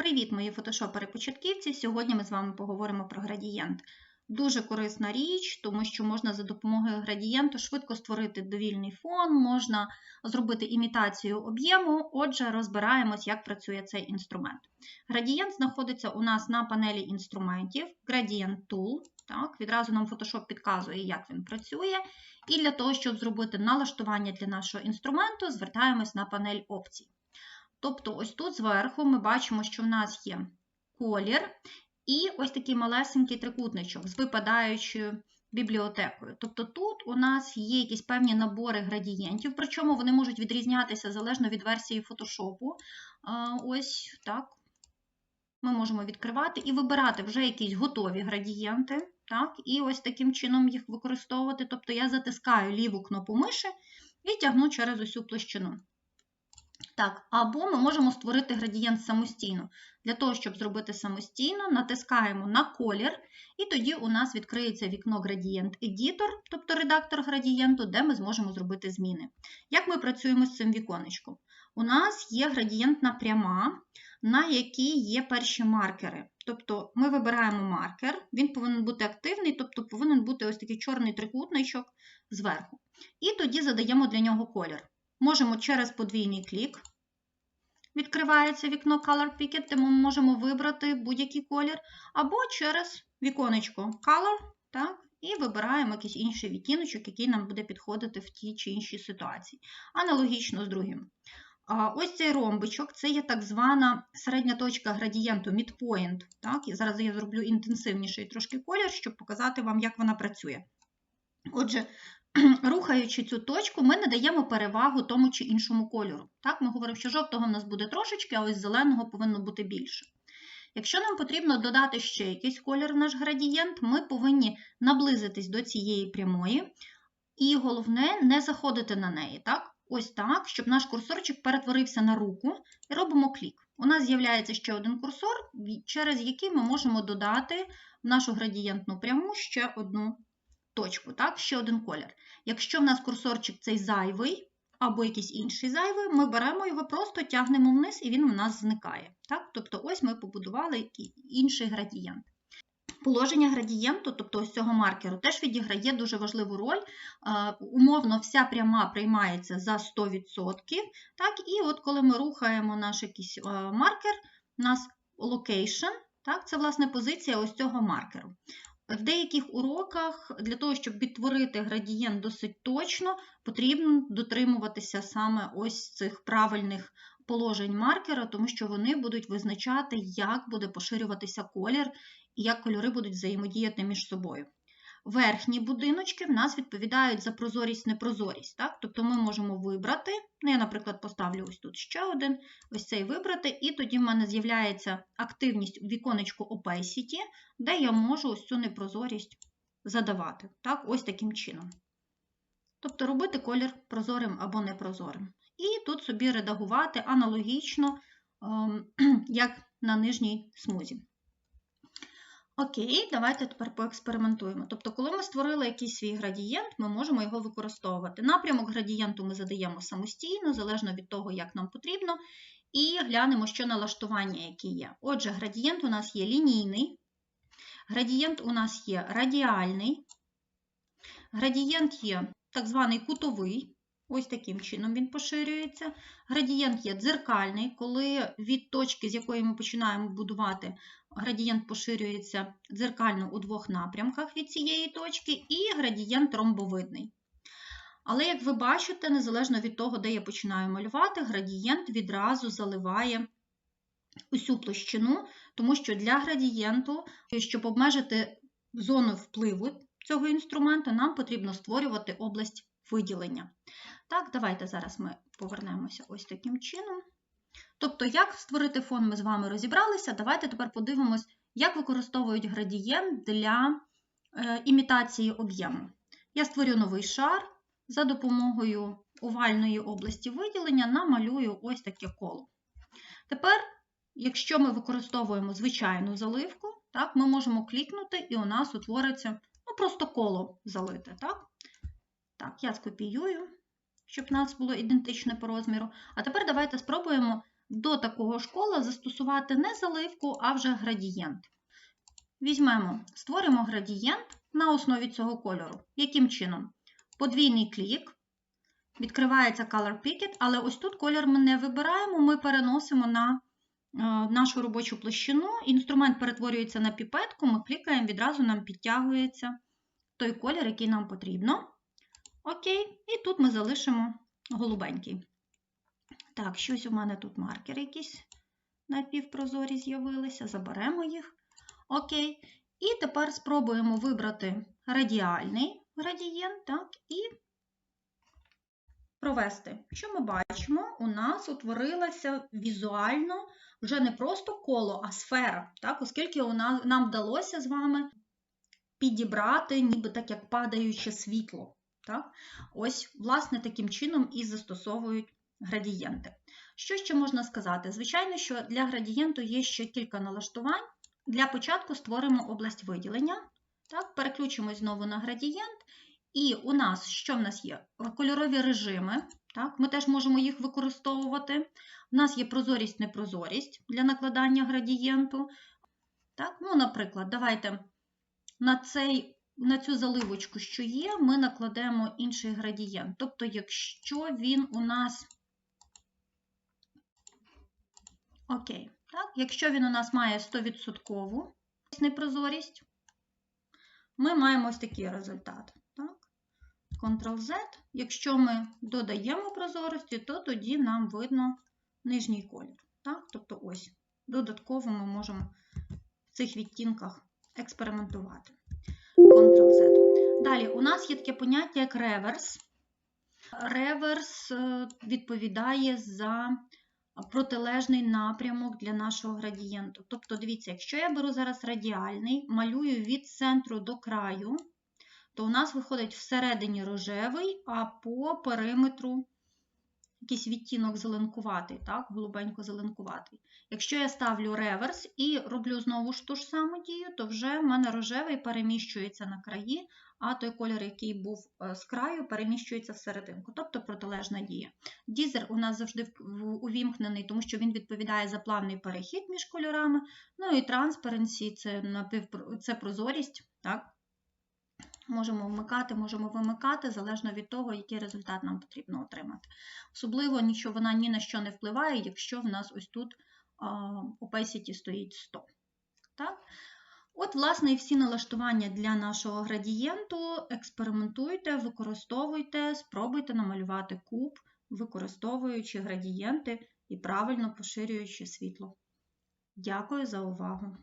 Привіт, мої фотошопери-початківці! Сьогодні ми з вами поговоримо про градієнт. Дуже корисна річ, тому що можна за допомогою градієнту швидко створити довільний фон, можна зробити імітацію об'єму. Отже, розбираємось, як працює цей інструмент. Градієнт знаходиться у нас на панелі інструментів, Gradient Tool. Так, Відразу нам Photoshop підказує, як він працює. І для того, щоб зробити налаштування для нашого інструменту, звертаємось на панель опцій. Тобто, ось тут зверху ми бачимо, що в нас є колір і ось такий малесенький трикутничок з випадаючою бібліотекою. Тобто тут у нас є якісь певні набори градієнтів, причому вони можуть відрізнятися залежно від версії фотошопу. Ось так. Ми можемо відкривати і вибирати вже якісь готові градієнти. Так? І ось таким чином їх використовувати. Тобто я затискаю ліву кнопку миші і тягну через усю площину. Так, Або ми можемо створити градієнт самостійно. Для того, щоб зробити самостійно, натискаємо на колір, і тоді у нас відкриється вікно Editor, тобто редактор градієнту, де ми зможемо зробити зміни. Як ми працюємо з цим віконечком? У нас є градієнтна пряма, на якій є перші маркери. Тобто ми вибираємо маркер, він повинен бути активний, тобто повинен бути ось такий чорний трикутничок зверху. І тоді задаємо для нього колір. Можемо через подвійний клік. Відкривається вікно Color Picket, де ми можемо вибрати будь-який колір, або через віконечко Color, так, і вибираємо якийсь інший відтіночок, який нам буде підходити в тій чи іншій ситуації. Аналогічно з другим. Ось цей ромбичок це є так звана середня точка градієнту midpoint. Так? І зараз я зроблю інтенсивніший трошки колір, щоб показати вам, як вона працює. Отже, рухаючи цю точку, ми надаємо перевагу тому чи іншому кольору. Так, Ми говоримо, що жовтого в нас буде трошечки, а ось зеленого повинно бути більше. Якщо нам потрібно додати ще якийсь колір в наш градієнт, ми повинні наблизитись до цієї прямої, і головне, не заходити на неї. так? Ось так, щоб наш курсорчик перетворився на руку, і робимо клік. У нас з'являється ще один курсор, через який ми можемо додати в нашу градієнтну пряму ще одну точку, так, ще один колір. Якщо в нас курсорчик цей зайвий, або якийсь інший зайвий, ми беремо його, просто тягнемо вниз, і він у нас зникає. Так? Тобто, ось ми побудували інший градієнт. Положення градієнту, тобто ось цього маркеру, теж відіграє дуже важливу роль. Умовно, вся пряма приймається за 100%. Так? І от коли ми рухаємо наш якийсь маркер, у нас location, так? це власне позиція ось цього маркеру. В деяких уроках для того, щоб відтворити градієнт досить точно, потрібно дотримуватися саме ось цих правильних положень маркера, тому що вони будуть визначати, як буде поширюватися колір і як кольори будуть взаємодіяти між собою. Верхні будиночки в нас відповідають за прозорість-непрозорість. Так? Тобто ми можемо вибрати, ну, я, наприклад, поставлю ось тут ще один, ось цей вибрати, і тоді в мене з'являється активність віконечку Opacity, де я можу ось цю непрозорість задавати. Так? Ось таким чином. Тобто робити колір прозорим або непрозорим. І тут собі редагувати аналогічно, ем, як на нижній смузі. Окей, давайте тепер поекспериментуємо. Тобто, коли ми створили якийсь свій градієнт, ми можемо його використовувати. Напрямок градієнту ми задаємо самостійно, залежно від того, як нам потрібно, і глянемо, що налаштування які є. Отже, градієнт у нас є лінійний, градієнт у нас є радіальний, градієнт є так званий кутовий. Ось таким чином він поширюється. Градієнт є дзеркальний, коли від точки, з якої ми починаємо будувати, градієнт поширюється дзеркально у двох напрямках від цієї точки, і градієнт ромбовидний. Але, як ви бачите, незалежно від того, де я починаю малювати, градієнт відразу заливає усю площину, тому що для градієнту, щоб обмежити зону впливу цього інструменту, нам потрібно створювати область виділення. Так, давайте зараз ми повернемося ось таким чином. Тобто, як створити фон, ми з вами розібралися. Давайте тепер подивимось, як використовують градієнт для е, імітації об'єму. Я створю новий шар за допомогою овальної області виділення, намалюю ось таке коло. Тепер, якщо ми використовуємо звичайну заливку, так, ми можемо клікнути, і у нас утвориться ну, просто коло залите. Так, так я скопіюю щоб у нас було ідентичне по розміру. А тепер давайте спробуємо до такого ж кола застосувати не заливку, а вже градієнт. Візьмемо, створимо градієнт на основі цього кольору. Яким чином? Подвійний клік, відкривається Color Picket, але ось тут колір ми не вибираємо, ми переносимо на е, нашу робочу площину. Інструмент перетворюється на піпетку, ми клікаємо, відразу нам підтягується той колір, який нам потрібно. Окей, і тут ми залишимо голубенький. Так, щось у мене тут маркери якісь напівпрозорі з'явилися, заберемо їх. Окей. І тепер спробуємо вибрати радіальний градієнт, так, і провести. Що ми бачимо? У нас утворилася візуально вже не просто коло, а сфера, так, оскільки у нас, нам вдалося з вами підібрати, ніби так як падаюче світло. Так? Ось, власне, таким чином і застосовують градієнти. Що ще можна сказати? Звичайно, що для градієнту є ще кілька налаштувань. Для початку створимо область виділення. Так, Переключимось знову на градієнт. І у нас, що в нас є? Кольорові режими. Так, Ми теж можемо їх використовувати. У нас є прозорість, непрозорість для накладання градієнту. Так, ну, Наприклад, давайте на, цей, на цю заливочку, що є, ми накладемо інший градієнт. Тобто, якщо він у нас. Окей. Так? Якщо він у нас має 100% непрозорість, ми маємо ось такий результат. Так? Ctrl-Z. Якщо ми додаємо прозорості, то тоді нам видно нижній колір. Так? Тобто ось, додатково ми можемо в цих відтінках експериментувати. Ctrl-Z. Далі, у нас є таке поняття, як реверс. Реверс е, відповідає за протилежний напрямок для нашого градієнту. Тобто, дивіться, якщо я беру зараз радіальний, малюю від центру до краю, то у нас виходить всередині рожевий, а по периметру якийсь відтінок зеленкуватий, так, голубенько-зеленкуватий. Якщо я ставлю реверс і роблю знову ж ту ж саму дію, то вже в мене рожевий переміщується на краї, а той колір, який був е, з краю, переміщується всерединку, тобто протилежна дія. Дізер у нас завжди увімкнений, тому що він відповідає за плавний перехід між кольорами. Ну і транспаренсі це, це прозорість. так? Можемо вмикати, можемо вимикати, залежно від того, який результат нам потрібно отримати. Особливо нічого вона ні на що не впливає, якщо в нас ось тут opacity стоїть 100. Так? От, власне, і всі налаштування для нашого градієнту. Експериментуйте, використовуйте, спробуйте намалювати куб, використовуючи градієнти і правильно поширюючи світло. Дякую за увагу!